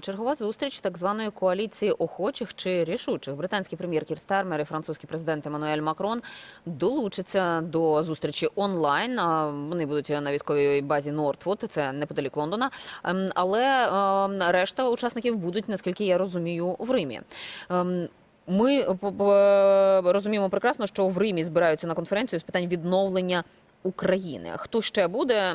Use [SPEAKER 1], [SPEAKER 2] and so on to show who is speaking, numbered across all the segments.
[SPEAKER 1] Чергова зустріч так званої коаліції охочих чи рішучих. Британський прем'єр Кір Стармер і французький президент Еммануель Макрон долучаться до зустрічі онлайн. Вони будуть на військовій базі Нортфуд, це неподалік Лондона. Ем, Але ем, решта учасників будуть, наскільки я розумію, в Римі. Ем, Ми розуміємо прекрасно, що в Римі збираються на конференцію з питань відновлення України. Хто ще буде?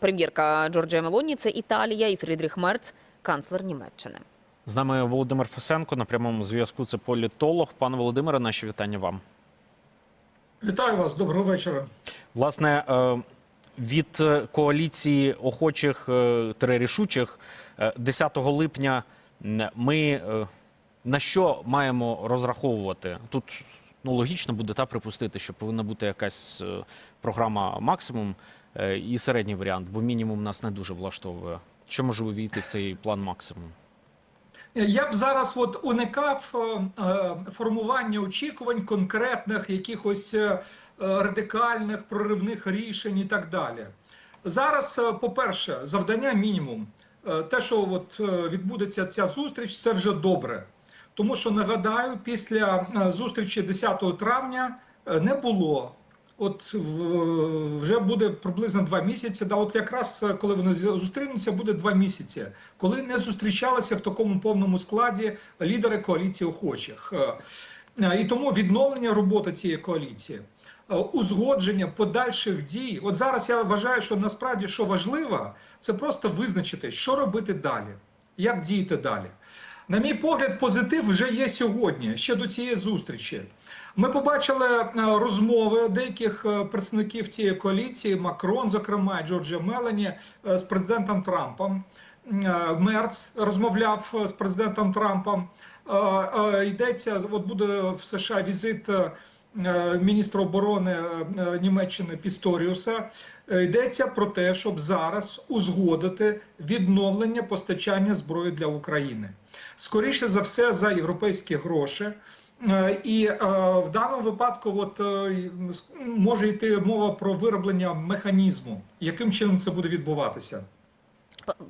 [SPEAKER 1] Прем'єрка Джорджія Мелоні, це Італія і Фрідріх Мерц, канцлер Німеччини.
[SPEAKER 2] З нами Володимир Фесенко на прямому зв'язку. Це політолог. Пане Володимире, наші вітання вам.
[SPEAKER 3] Вітаю вас, доброго вечора.
[SPEAKER 2] Власне, е, від е, коаліції охочих е, тире рішучих е, 10 липня ми на що маємо розраховувати? Тут ну, логічно буде та припустити, що повинна бути якась програма максимум і середній варіант, бо мінімум нас не дуже влаштовує. Що може увійти в цей план максимум?
[SPEAKER 3] Я б зараз от уникав е, е, формування очікувань конкретних якихось е, радикальних проривних рішень і так далі. Зараз, е, по-перше, завдання мінімум. Е, Те, що от е, відбудеться ця зустріч, це вже добре. Тому що нагадаю, після е, зустрічі 10 травня е, не було. От вже буде приблизно два місяці. Да, от якраз е, коли вони зустрінуться, буде два місяці, коли не зустрічалися в такому повному складі лідери коаліції охочих. Е, е, І тому відновлення роботи цієї коаліції, узгодження подальших дій. От зараз я вважаю, що насправді що важливо, це просто визначити, що робити далі, як діяти далі. На мій погляд, позитив вже є сьогодні, ще до цієї зустрічі. Ми побачили е, розмови деяких е, представників цієї коаліції, Макрон, зокрема, і Джорджія Мелані, е, з президентом Трампом. Мерц розмовляв з президентом Трампом. Йдеться, от буде в США візит міністра оборони Німеччини Пісторіуса. Йдеться про те, щоб зараз узгодити відновлення постачання зброї для України. Скоріше за все, за європейські гроші. Е, І е, в даному випадку, от е, може йти мова про вироблення механізму, яким чином це буде відбуватися.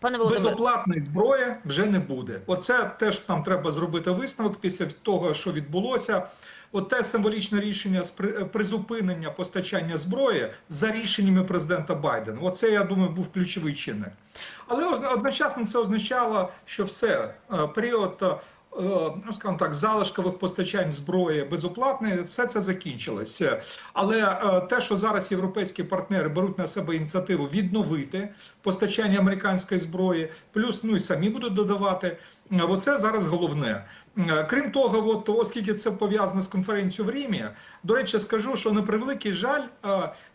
[SPEAKER 1] Пане Володимире,
[SPEAKER 3] Безоплатної зброї вже не буде. Оце теж нам треба зробити висновок після того, що відбулося. От те символічне рішення з при- призупинення постачання зброї за рішеннями президента Байдена. Оце, я думаю, був ключовий чинник. Але одночасно це означало, що все період. Е, Ну, скажімо так, залишкових постачань зброї безоплатної, все це закінчилось. Але е, те, що зараз європейські партнери беруть на себе ініціативу відновити постачання американської зброї, плюс ну і самі будуть додавати. е, Оце зараз головне. Крім того, от, оскільки це пов'язано з конференцією в Римі, до речі, скажу, що на превеликий жаль,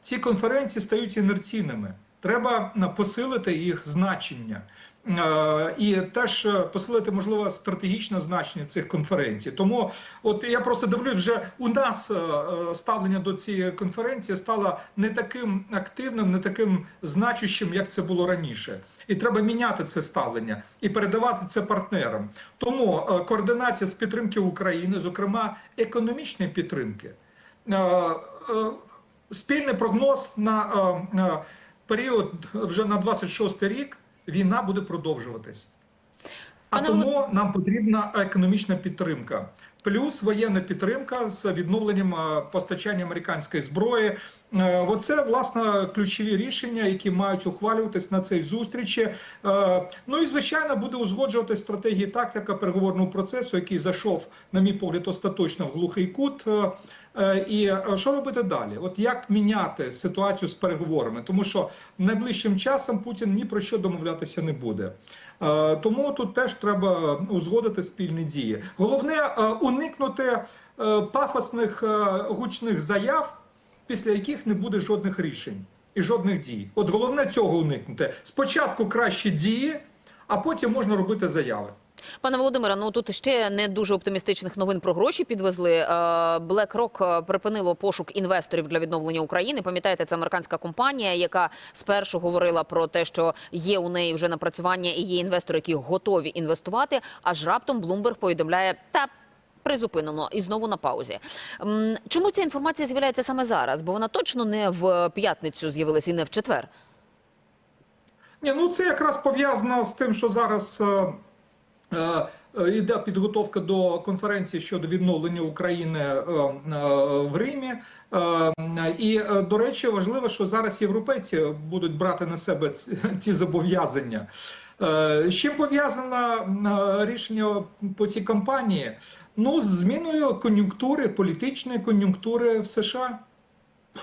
[SPEAKER 3] ці конференції стають інерційними. Треба посилити їх значення. Е, І теж посилити можливо стратегічне значення цих конференцій. Тому, от я просто дивлюсь, вже у нас е, ставлення до цієї конференції стало не таким активним, не таким значущим, як це було раніше. І треба міняти це ставлення і передавати це партнерам. Тому е, координація з підтримки України, зокрема економічної підтримки. Спільний прогноз на період вже на 26 рік війна буде продовжуватись. А
[SPEAKER 1] Пане
[SPEAKER 3] тому нам потрібна економічна підтримка. Плюс воєнна підтримка з відновленням е, постачання американської зброї. Е, Оце власне ключові рішення, які мають ухвалюватись на цій зустрічі. Е, Ну і звичайно буде узгоджувати стратегії тактика переговорного процесу, який зайшов, на мій погляд, остаточно в глухий кут. Е, І е, що робити далі? От як міняти ситуацію з переговорами? Тому що найближчим часом Путін ні про що домовлятися не буде. Е, Тому тут теж треба узгодити спільні дії. Головне уникнути пафосних гучних заяв, після яких не буде жодних рішень і жодних дій. От головне цього уникнути. Спочатку кращі дії, а потім можна робити заяви.
[SPEAKER 1] Пане Володимире, ну тут ще не дуже оптимістичних новин про гроші підвезли. Е, BlackRock е, припинило пошук інвесторів для відновлення України. Пам'ятаєте, це американська компанія, яка спершу говорила про те, що є у неї вже напрацювання і є інвестори, які готові інвестувати. Аж раптом Bloomberg повідомляє та. Призупинено і знову на паузі. Чому ця інформація з'являється саме зараз? Бо вона точно не в п'ятницю з'явилася і не в четвер.
[SPEAKER 3] Ні, ну це якраз пов'язано з тим, що зараз е, Іде підготовка до конференції щодо відновлення України е, е, в Римі. Е, І, е, до речі, важливо, що зараз європейці будуть брати на себе ці- зобов'язання. Е, З чим пов'язано е, рішення по цій кампанії? Ну, з зміною кон'юнктури, політичної кон'юнктури в США.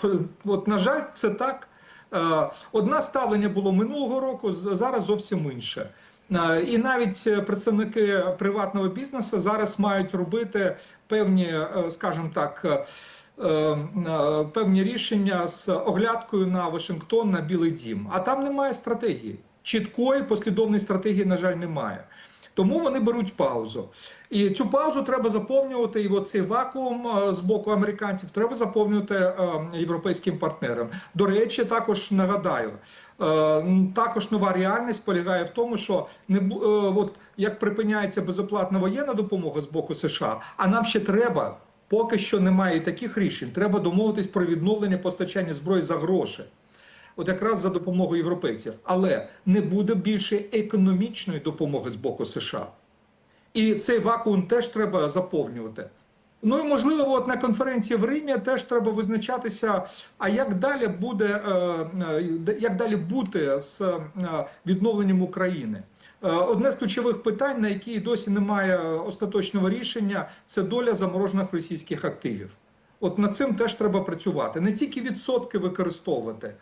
[SPEAKER 3] От, на жаль, це так. Е, Одне ставлення було минулого року, зараз зовсім інше. Е, І навіть е, представники приватного бізнесу зараз мають робити певні, е, скажімо так, певні рішення з оглядкою на Вашингтон, на Білий Дім. А там немає стратегії. Чіткої послідовної стратегії, на жаль, немає. Тому вони беруть паузу. І цю паузу треба заповнювати, і оцей вакуум з боку американців треба заповнювати європейським партнерам. До речі, також нагадаю. Е, м, Також нова реальність полягає в тому, що не е, от як припиняється безоплатна воєнна допомога з боку США, а нам ще треба, поки що немає таких рішень. Треба домовитись про відновлення постачання зброї за гроші от якраз за допомогою європейців. Але не буде більше економічної допомоги з боку США. І цей вакуум теж треба заповнювати. Ну і можливо, от на конференції в Римі теж треба визначатися, а як далі буде, е, е, як далі бути з е, відновленням України. Одне з ключових питань, на які досі немає остаточного рішення, це доля заморожених російських активів. От над цим теж треба працювати. Не тільки відсотки використовувати,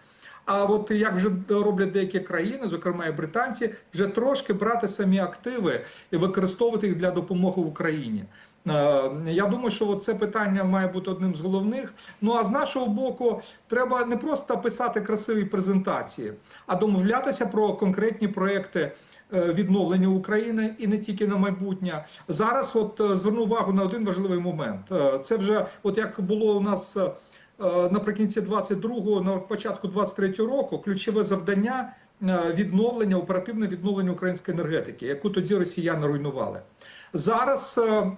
[SPEAKER 3] а от як вже роблять деякі країни, зокрема і британці, вже трошки брати самі активи і використовувати їх для допомоги Україні. Е, Я думаю, що це питання має бути одним з головних. Ну а з нашого боку, треба не просто писати красиві презентації, а домовлятися про конкретні проекти е, відновлення України і не тільки на майбутнє. Зараз, от е, зверну увагу на один важливий момент. Це вже, от як було у нас. наприкінці 22-го, на початку 23-го року ключове завдання відновлення, оперативне відновлення української енергетики, яку тоді росіяни руйнували. Зараз е,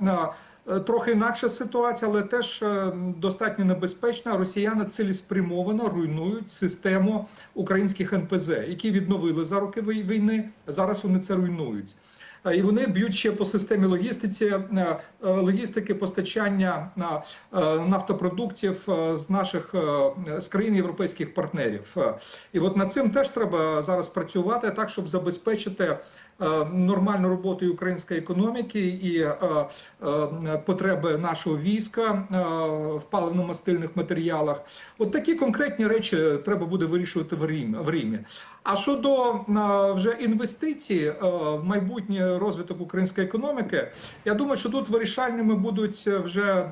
[SPEAKER 3] е, трохи інакша ситуація, але теж е, достатньо небезпечна. Росіяни цілеспрямовано руйнують систему українських НПЗ, які відновили за роки війни. Зараз вони це руйнують. І вони б'ють ще по системі логістиці, логістики постачання на нафтопродуктів з наших з країн європейських партнерів. І от над цим теж треба зараз працювати так, щоб забезпечити нормальну роботу української економіки і е, е, потреби нашого війська е, в паливно-мастильних матеріалах. От такі конкретні речі треба буде вирішувати в Рим- в Римі. А щодо е, вже інвестицій е, в майбутній розвиток української економіки, я думаю, що тут вирішальними будуть вже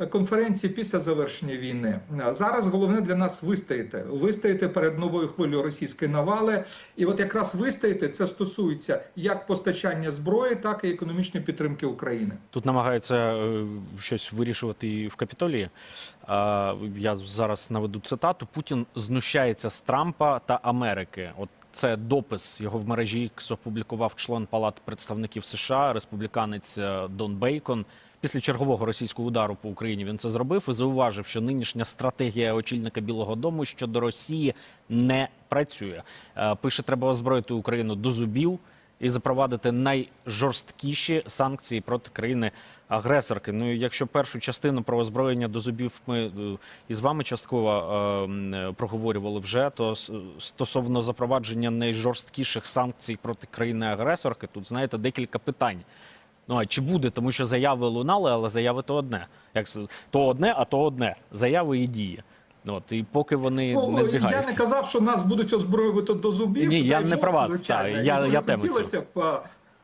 [SPEAKER 3] е, конференції після завершення війни. Е, Зараз головне для нас вистояти, вистояти перед новою хвилею російської навали. І от якраз вистояти це стосується як постачання зброї, так і економічної підтримки України.
[SPEAKER 2] Тут намагаються е, щось вирішувати і в Капітолії. Я зараз наведу цитату: Путін знущається з Трампа та Америки. От це допис його в мережі X опублікував член Палати представників США, республіканець е, Дон Бейкон. Після чергового російського удару по Україні він це зробив і зауважив, що нинішня стратегія очільника Білого Дому щодо Росії не працює. Е, Пише, треба озброїти Україну до зубів і запровадити найжорсткіші санкції проти країни агресорки. Ну якщо першу частину про озброєння до зубів ми е, із вами частково е, е, проговорювали вже, то стосовно запровадження найжорсткіших санкцій проти країни агресорки, тут знаєте декілька питань. Ну а чи буде, тому що заяви лунали, але заяви то одне. Як то одне, а то одне. Заяви і дії. От і поки вони
[SPEAKER 3] Ну,
[SPEAKER 2] не
[SPEAKER 3] я не казав, що нас будуть озброювати до зубів.
[SPEAKER 2] Ні, я не про вас, так, я- я тему цю.
[SPEAKER 3] б,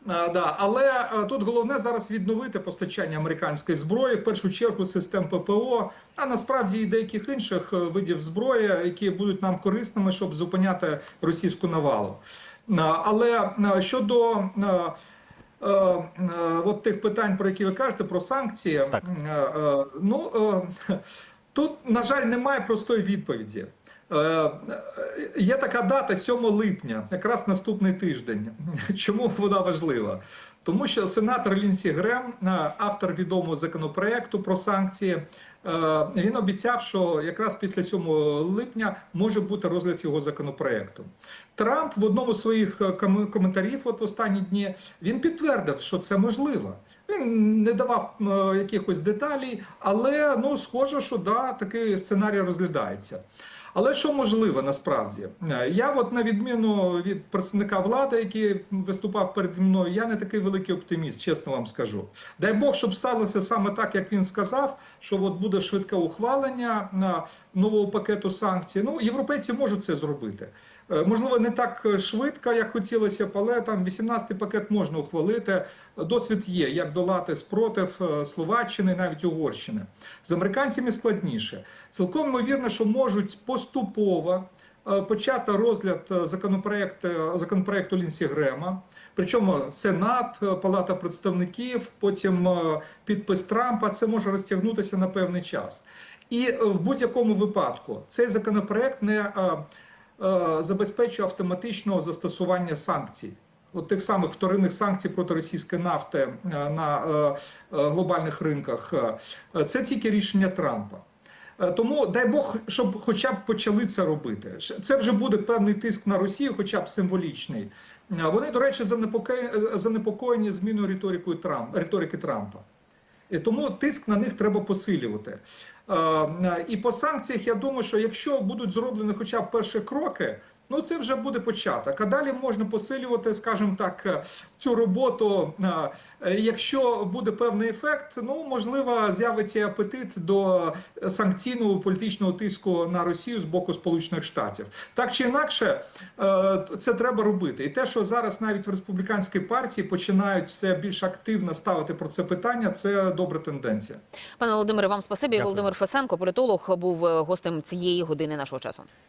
[SPEAKER 3] а, да. Але а, тут головне зараз відновити постачання американської зброї, в першу чергу систем ППО, а насправді і деяких інших е, видів зброї, які будуть нам корисними, щоб зупиняти російську навалу. А, Але а, щодо а, от тих питань, про які ви кажете, про санкції.
[SPEAKER 2] Так.
[SPEAKER 3] Ну е, тут, на жаль, немає простої відповіді. Е, е, Є така дата 7 липня, якраз наступний тиждень. Чому вона важлива? Тому що сенатор Лінсі Грем, е, автор відомого законопроекту про санкції, Він обіцяв, що якраз після 7 липня може бути розгляд його законопроекту. Трамп в одному з своїх коментарів, от в останні дні, він підтвердив, що це можливо. Він не давав е, якихось деталей, але ну схоже, що да, такий сценарій розглядається. Але що можливо насправді? Е, Я, от на відміну від представника влади, який виступав перед мною, я не такий великий оптиміст, чесно вам скажу. Дай Бог, щоб сталося саме так, як він сказав, що от буде швидке ухвалення е, нового пакету санкцій. Ну, європейці можуть це зробити. Е, Можливо, не так швидко, як хотілося але там 18-й пакет можна ухвалити. Досвід є, як долати спротив е, Словаччини, навіть Угорщини. З американцями складніше. Цілком ймовірно, що можуть поступово е, почати розгляд законопроект, е, законопроекту Лінсі Грема. Причому Сенат, Палата представників, потім підпис Трампа. Це може розтягнутися на певний час. І е, в будь-якому випадку цей законопроект не е, е, забезпечує автоматичного застосування санкцій. От тих самих вторинних санкцій проти російської нафти на глобальних ринках. Це тільки рішення Трампа. Тому дай Бог, щоб хоча б почали це робити. Це вже буде певний тиск на Росію, хоча б символічний. Вони, до речі, занепокоєні зміною риторики Трампа. Тому тиск на них треба посилювати. Е, І по санкціях я думаю, що якщо будуть зроблені хоча б перші кроки, ну це вже буде початок. А далі можна посилювати, скажімо так, е, цю роботу. Е, е, Якщо буде певний ефект, ну можливо, з'явиться апетит до санкційного політичного тиску на Росію з боку Сполучених Штатів. Так чи інакше, це треба робити. І те, що зараз навіть в республіканській партії починають все більш активно ставити про це питання, це добра тенденція.
[SPEAKER 1] Пане Володимире, вам спасибі.
[SPEAKER 2] Дякую.
[SPEAKER 1] Володимир Фесенко, політолог, був гостем цієї години нашого часу.